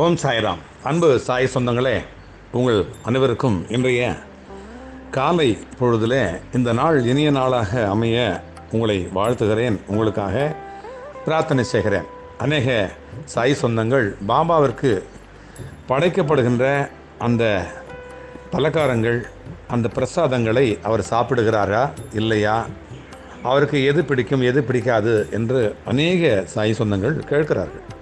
ஓம் சாய்ராம். அன்பு சாய் சொந்தங்களே உங்கள் அனைவருக்கும் இன்றைய காலை பொழுதில் இந்த நாள் இனிய நாளாக அமைய உங்களை வாழ்த்துகிறேன். உங்களுக்காக பிரார்த்தனை செய்கிறேன். அநேக சாய் சொந்தங்கள் பாபாவிற்கு படைக்கப்படுகின்ற அந்த பலகாரங்கள் அந்த பிரசாதங்களை அவர் சாப்பிடுகிறாரா இல்லையா அவருக்கு எது பிடிக்கும் எது பிடிக்காது என்று அநேக சாய் சொந்தங்கள் கேட்கிறார்கள்.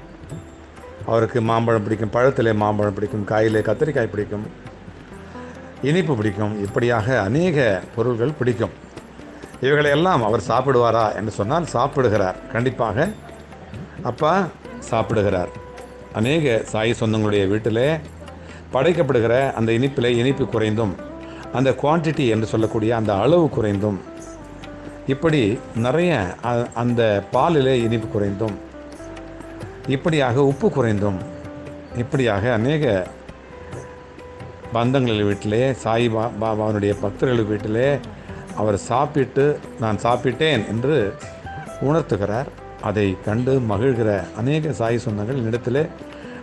அவருக்கு மாம்பழம் பிடிக்கும் பழத்திலே மாம்பழம் பிடிக்கும் காயிலே கத்திரிக்காய் பிடிக்கும் இனிப்பு பிடிக்கும் இப்படியாக அநேக பொருள்கள் பிடிக்கும். இவைகளை எல்லாம் அவர் சாப்பிடுவாரா என்று சொன்னால் சாப்பிடுகிறார். கண்டிப்பாக அப்பா சாப்பிடுகிறார். அநேக சாய் சொந்தங்களுடைய வீட்டிலே படைக்கப்படுகிற அந்த இனிப்பில் இனிப்பு குறைந்தும் அந்த குவான்டிட்டி என்று சொல்லக்கூடிய அந்த அளவு குறைந்தும் இப்படி நிறைய அ- அந்த பாலிலே இனிப்பு குறைந்தும் இப்படியாக உப்பு குறைந்தும் இப்படியாக அநேக பந்தங்கள் வீட்டிலே சாய் பா பக்தர்கள் வீட்டிலே அவர் சாப்பிட்டு நான் சாப்பிட்டேன் என்று உணர்த்துகிறார். அதை கண்டு மகிழ்கிற அநேக சாய் சொந்தங்கள் இடத்திலே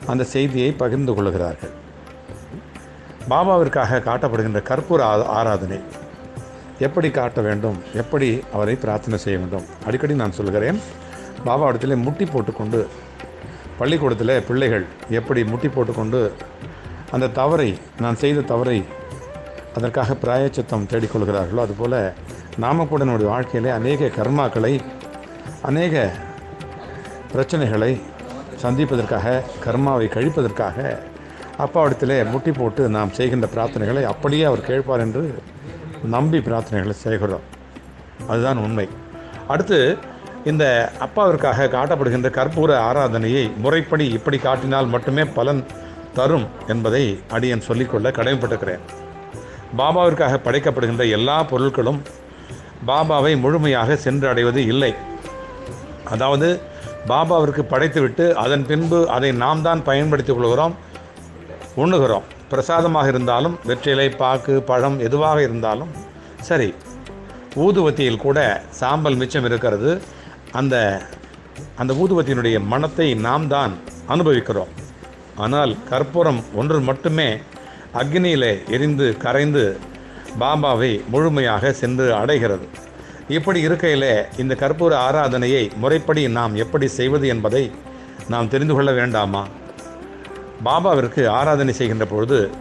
அந்த செய்தியை பகிர்ந்து கொள்கிறார்கள். பாபாவிற்காக காட்டப்படுகின்ற கற்பூர ஆ- ஆராதனை. எப்படி காட்ட வேண்டும்? எப்படி அவரை பிரார்த்தனை செய்ய வேண்டும்? அடிக்கடி நான் சொல்கிறேன் பாபாவிடத்திலே முட்டி போட்டுக்கொண்டு பள்ளிக்கூடத்தில் பிள்ளைகள் எப்படி முட்டி போட்டுக்கொண்டு அந்த தவறை நான் செய்த தவறை அதற்காக பிராயச்சித்தம் தேடிக்கொள்கிறார்களோ அதுபோல் நாம கூட நம்முடைய வாழ்க்கையிலே அநேக கர்மாக்களை அநேக பிரச்சனைகளை சந்திப்பதற்காக கர்மாவை கழிப்பதற்காக அப்பாவிடத்திலே முட்டி போட்டு நாம் செய்கின்ற பிரார்த்தனைகளை அப்படியே அவர் கேட்பார் என்று நம்பி பிரார்த்தனைகளை செய்கிறோம். அதுதான் உண்மை. அடுத்து இந்த அப்பாவிற்காக காட்டப்படுகின்ற கற்பூர ஆராதனையை முறைப்படி இப்படி காட்டினால் மட்டுமே பலன் தரும் என்பதை அடியன் சொல்லிக்கொள்ள கடமைப்பட்டிருக்கிறேன். பாபாவிற்காக படைக்கப்படுகின்ற எல்லா பொருட்களும் பாபாவை முழுமையாக சென்று அடைவது இல்லை. அதாவது பாபாவிற்கு படைத்துவிட்டு அதன் பின்பு அதை நாம் தான் பயன்படுத்திக் கொள்கிறோம் உண்ணுகிறோம். பிரசாதமாக இருந்தாலும் வெற்றிலை பாக்கு பழம் எதுவாக இருந்தாலும் சரி ஊதுவத்தியில் கூட சாம்பல் மிச்சம் இருக்கிறது. அந்த அந்த ஊதுவத்தினுடைய மனத்தை நாம் தான் அனுபவிக்கிறோம். ஆனால் கற்பூரம் ஒன்று மட்டுமே அக்னியிலே எரிந்து கரைந்து பாபாவை முழுமையாக சென்று அடைகிறது. இப்படி இருக்கையிலே இந்த கற்பூர ஆராதனையை முறைப்படி நாம் எப்படி செய்வது என்பதை நாம் தெரிந்து கொள்ள வேண்டாமா? பாபாவிற்கு ஆராதனை செய்கின்ற பொழுது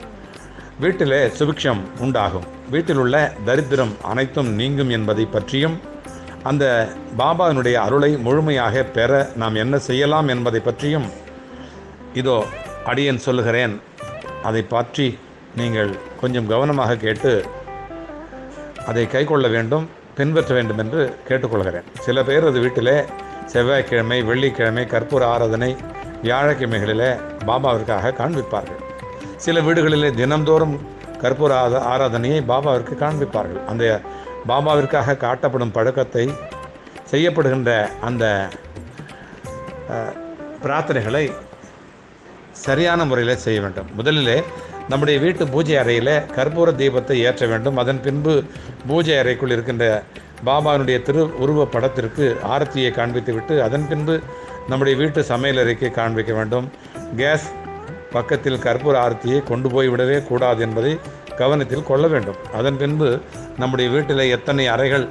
வீட்டிலே சுபிக்ஷம் உண்டாகும். வீட்டில் உள்ள தரித்திரம் அனைத்தும் நீங்கும் என்பதை பற்றியும் அந்த பாபாவினுடைய அருளை முழுமையாக பெற நாம் என்ன செய்யலாம் என்பதை பற்றியும் இதோ அடியன் சொல்லுகிறேன். அதை பற்றி நீங்கள் கொஞ்சம் கவனமாக கேட்டு அதை கைக்கொள்ள வேண்டும் பின்பற்ற வேண்டும் என்று கேட்டுக்கொள்கிறேன். சில பேர் அது வீட்டிலே செவ்வாய்க்கிழமை வெள்ளிக்கிழமை கற்பூர ஆராதனை வியாழக்கிழமைகளிலே பாபாவிற்காக காண்பிப்பார்கள். சில வீடுகளிலே தினம்தோறும் கற்பூர ஆராதனையை பாபாவிற்கு காண்பிப்பார்கள். அந்த பாபாவிற்காக காட்டப்படும் பழக்கத்தை செய்யப்படுகின்ற அந்த பிரார்த்தனைகளை சரியான முறையில் செய்ய வேண்டும். முதலிலே நம்முடைய வீட்டு பூஜை அறையில் கற்பூர தீபத்தை ஏற்ற வேண்டும். அதன் பின்பு பூஜை அறைக்குள் இருக்கின்ற பாபாவினுடைய திரு உருவ படத்திற்கு ஆரத்தியை காண்பித்துவிட்டு அதன் பின்பு நம்முடைய வீட்டு சமையலறைக்கு காண்பிக்க வேண்டும். கேஸ் பக்கத்தில் கற்பூர ஆரத்தியை கொண்டு போய் விடவே கூடாது என்பதை கவனத்தில் கொள்ள வேண்டும். அதன் பின்பு நம்முடைய வீட்டில் எத்தனை அறைகள்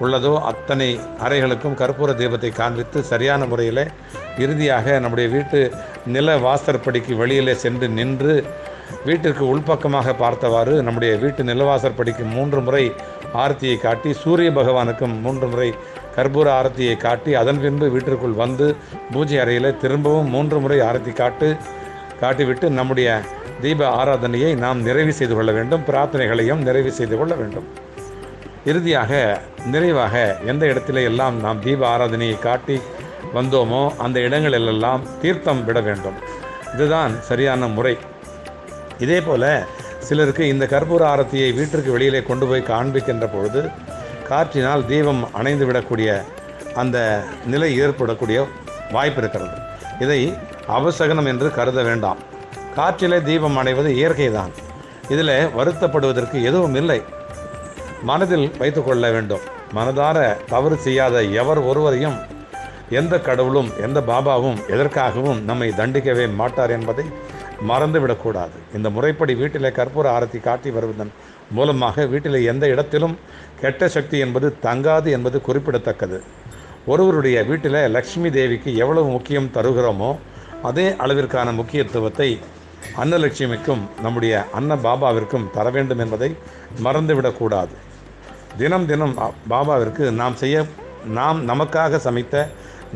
உள்ளதோ அத்தனை அறைகளுக்கும் கற்பூர தீபத்தை காண்பித்து சரியான முறையில் இறுதியாக நம்முடைய வீட்டு நில வாசற்படிக்கு வெளியிலே சென்று நின்று வீட்டிற்கு உள்பக்கமாக பார்த்தவாறு நம்முடைய வீட்டு நிலவாசற்படிக்கு மூன்று முறை ஆரத்தியை காட்டி சூரிய பகவானுக்கும் மூன்று முறை கற்பூர ஆரத்தியை காட்டி அதன் பின்பு வீட்டிற்குள் வந்து பூஜை அறையில் திரும்பவும் மூன்று முறை ஆரத்தி காட்டு காட்டிவிட்டு நம்முடைய தீப ஆராதனையை நாம் நிறைவு செய்து கொள்ள வேண்டும். பிரார்த்தனைகளையும் நிறைவு செய்து கொள்ள வேண்டும். இறுதியாக நிறைவாக எந்த இடத்திலே எல்லாம் நாம் தீப ஆராதனையை காட்டி வந்தோமோ அந்த இடங்களிலெல்லாம் தீர்த்தம் விட வேண்டும். இதுதான் சரியான முறை. இதே போல சிலருக்கு இந்த கற்பூர ஆரத்தியை வீட்டிற்கு வெளியிலே கொண்டு போய் காண்பிக்கின்ற பொழுது காற்றினால் தீபம் அணைந்து விடக்கூடிய அந்த நிலை ஏற்படக்கூடிய வாய்ப்பு இருக்கிறது. இதை அவசகனம் என்று கருத வேண்டாம். காற்றிலே தீபம் அணைவது இயற்கைதான். இதில் வருத்தப்படுவதற்கு எதுவும் இல்லை. மனதில் வைத்துக்கொள்ள வேண்டும். மனதார தவறு செய்யாத எவர் ஒருவரையும் எந்த கடவுளும் எந்த பாபாவும் எதற்காகவும் நம்மை தண்டிக்கவே மாட்டார் என்பதை மறந்துவிடக்கூடாது. இந்த முறைப்படி வீட்டிலே கற்பூர ஆரத்தி காட்டி வருவதன் மூலமாக வீட்டில் எந்த இடத்திலும் கெட்ட சக்தி என்பது தங்காது என்பது குறிப்பிடத்தக்கது. ஒருவருடைய வீட்டில் லக்ஷ்மி தேவிக்கு எவ்வளவு முக்கியம் தருகிறோமோ அதே அளவிற்கான முக்கியத்துவத்தை அன்னலட்சுமிக்கும் நம்முடைய அன்ன பாபாவிற்கும் தர வேண்டும் என்பதை மறந்துவிடக்கூடாது தினம் தினம் பாபாவிற்கு நாம் செய்ய நாம் நமக்காக சமைத்த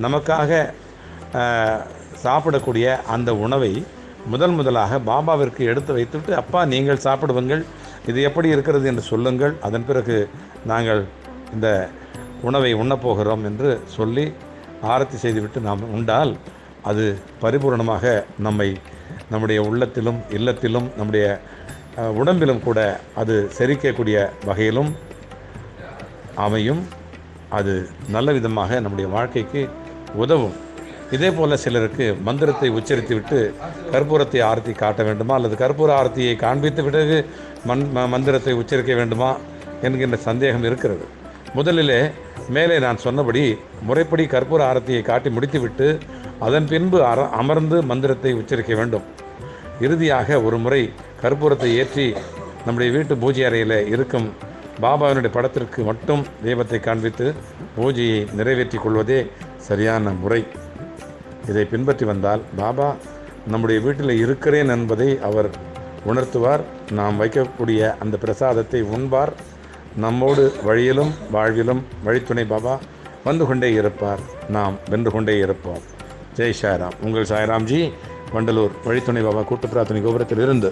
நமக்காக சாப்பிடக்கூடிய அந்த உணவை முதல் முதலாக பாபாவிற்கு எடுத்து வைத்துவிட்டு அப்பா நீங்கள் சாப்பிடுவீங்கள் இது எப்படி இருக்கிறது? என்று சொல்லுங்கள். அதன் பிறகு நாங்கள் இந்த உணவை உண்ணப்போகிறோம் என்று சொல்லி ஆரத்தி செய்துவிட்டு நாம் உண்டால் அது பரிபூரணமாக நம்மை நம்முடைய உள்ளத்திலும் இல்லத்திலும் நம்முடைய உடம்பிலும் கூட அது செரிக்கக்கூடிய வகையிலும் அமையும். அது நல்ல விதமாக நம்முடைய வாழ்க்கைக்கு உதவும். இதே போல் சிலருக்கு மந்திரத்தை உச்சரித்து விட்டு கற்பூரத்தை ஆரத்தி காட்ட வேண்டுமா? அல்லது கற்பூர ஆரத்தியை காண்பித்து பிறகு மண் ம- மந்திரத்தை உச்சரிக்க வேண்டுமா? என்கின்ற சந்தேகம் இருக்கிறது. முதலிலே மேலே நான் சொன்னபடி முறைப்படி கற்பூர ஆரத்தியை காட்டி முடித்துவிட்டு அதன் பின்பு அர அமர்ந்து மந்திரத்தை உச்சரிக்க வேண்டும். இறுதியாக ஒரு முறை கற்பூரத்தை ஏற்றி நம்முடைய வீட்டு பூஜை அறையில் இருக்கும் பாபாவினுடைய படத்திற்கு மட்டும் தீபத்தை காண்பித்து பூஜையை நிறைவேற்றிக் கொள்வதே சரியான முறை. இதை பின்பற்றி வந்தால் பாபா நம்முடைய வீட்டில் இருக்கிறேன் என்பதை அவர் உணர்த்துவார். நாம் வைக்கக்கூடிய அந்த பிரசாதத்தை உண்பார். நம்மோடு வழியிலும் வாழ்விலும் வழித்துணை பாபா வந்து கொண்டே இருப்பார். நாம் வென்று கொண்டே இருப்போம். ஜெய் சாய்ராம். உங்கள் சாய்ராம்ஜி வண்டலூர் வழித்துணை பாபா கூட்டு பிரார்த்தனை கோபுரத்தில் இருந்து